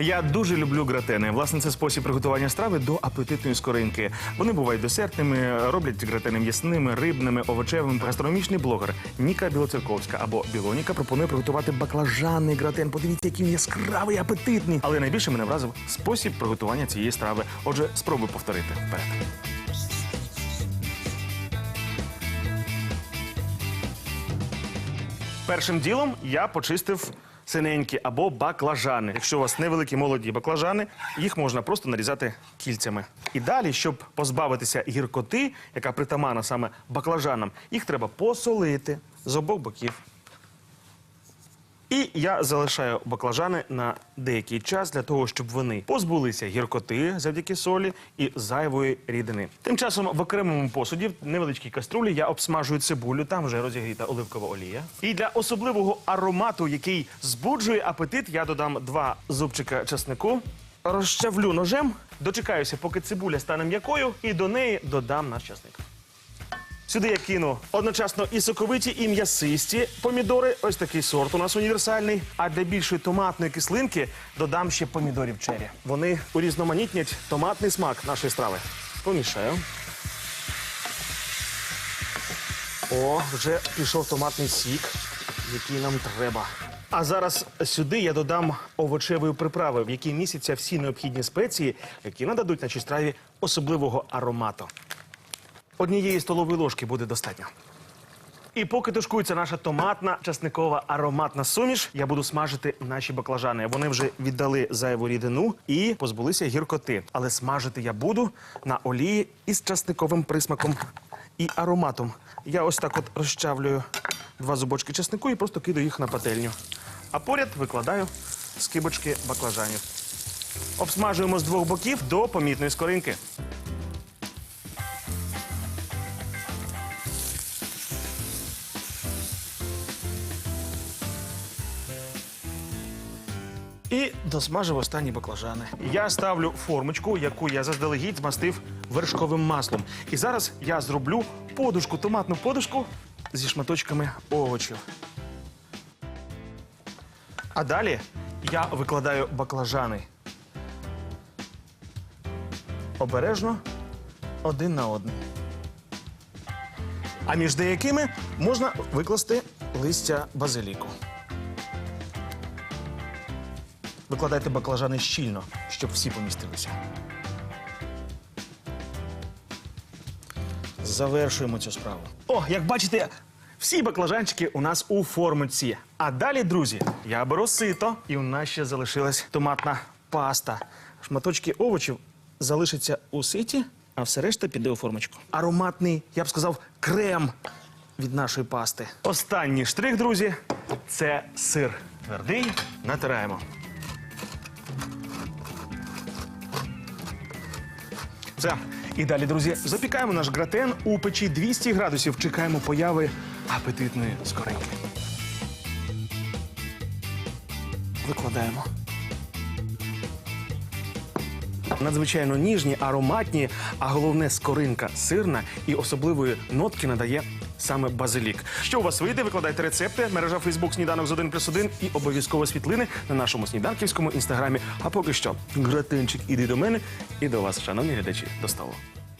Я дуже люблю гратени. Власне, це спосіб приготування страви до апетитної скоринки. Вони бувають десертними, роблять гратени м'ясними, рибними, овочевими. Гастрономічний блогер Ніка Білоцерковська або Білоніка пропонує приготувати баклажанний гратен. Подивіться, який він яскравий, апетитний. Але найбільше мене вразив спосіб приготування цієї страви. Отже, спробуй повторити. Вперед. Першим ділом я почистив синенькі або баклажани. Якщо у вас невеликі молоді баклажани, їх можна просто нарізати кільцями. І далі, щоб позбавитися гіркоти, яка притамана саме баклажанам, їх треба посолити з обох боків. І я залишаю баклажани на деякий час для того, щоб вони позбулися гіркоти завдяки солі і зайвої рідини. Тим часом в окремому посуді, в невеличкій каструлі, я обсмажую цибулю, там вже розігріта оливкова олія. І для особливого аромату, який збуджує апетит, я додам два зубчика чеснику, розчавлю ножем, дочекаюся, поки цибуля стане м'якою, і до неї додам наш чесник. Сюди я кину одночасно і соковиті, і м'ясисті помідори. Ось такий сорт у нас універсальний. А для більшої томатної кислинки додам ще помідорів чері. Вони урізноманітнять томатний смак нашої страви. Помішаю. О, вже пішов томатний сік, який нам треба. А зараз сюди я додам овочевої приправи, в якій містяться всі необхідні спеції, які нададуть нашій страві особливого аромату. Однієї столової ложки буде достатньо. І поки тушкується наша томатна часникова ароматна суміш, я буду смажити наші баклажани. Вони вже віддали зайву рідину і позбулися гіркоти. Але смажити я буду на олії із часниковим присмаком і ароматом. Я ось так от розчавлюю два зубочки часнику і просто кидаю їх на пательню. А поряд викладаю скибочки баклажанів. Обсмажуємо з двох боків до помітної скоринки. І досмажив останні баклажани. Я ставлю формочку, яку я заздалегідь змастив вершковим маслом. І зараз я зроблю подушку, томатну подушку зі шматочками овочів. А далі я викладаю баклажани. Обережно один на один. А між деякими можна викласти листя базиліку. Викладайте баклажани щільно, щоб всі помістилися. Завершуємо цю справу. О, як бачите, всі баклажанчики у нас у формочці. А далі, друзі, я беру сито, і у нас ще залишилась томатна паста. Шматочки овочів залишаться у ситі, а все решта піде у формочку. Ароматний, я б сказав, крем від нашої пасти. Останній штрих, друзі, це сир. Твердий натираємо. Все. І далі, друзі, запікаємо наш гратен у печі 200 градусів. Чекаємо появи апетитної скоринки. Викладаємо. Надзвичайно ніжні, ароматні, а головне скоринка сирна і особливої нотки надає саме базилік. Що у вас вийде? Викладайте рецепти, мережа Фейсбук сніданок з 1 плюс 1 і обов'язково світлини на нашому сніданківському інстаграмі. А поки що, гратинчик іди до мене і до вас, шановні глядачі, до столу.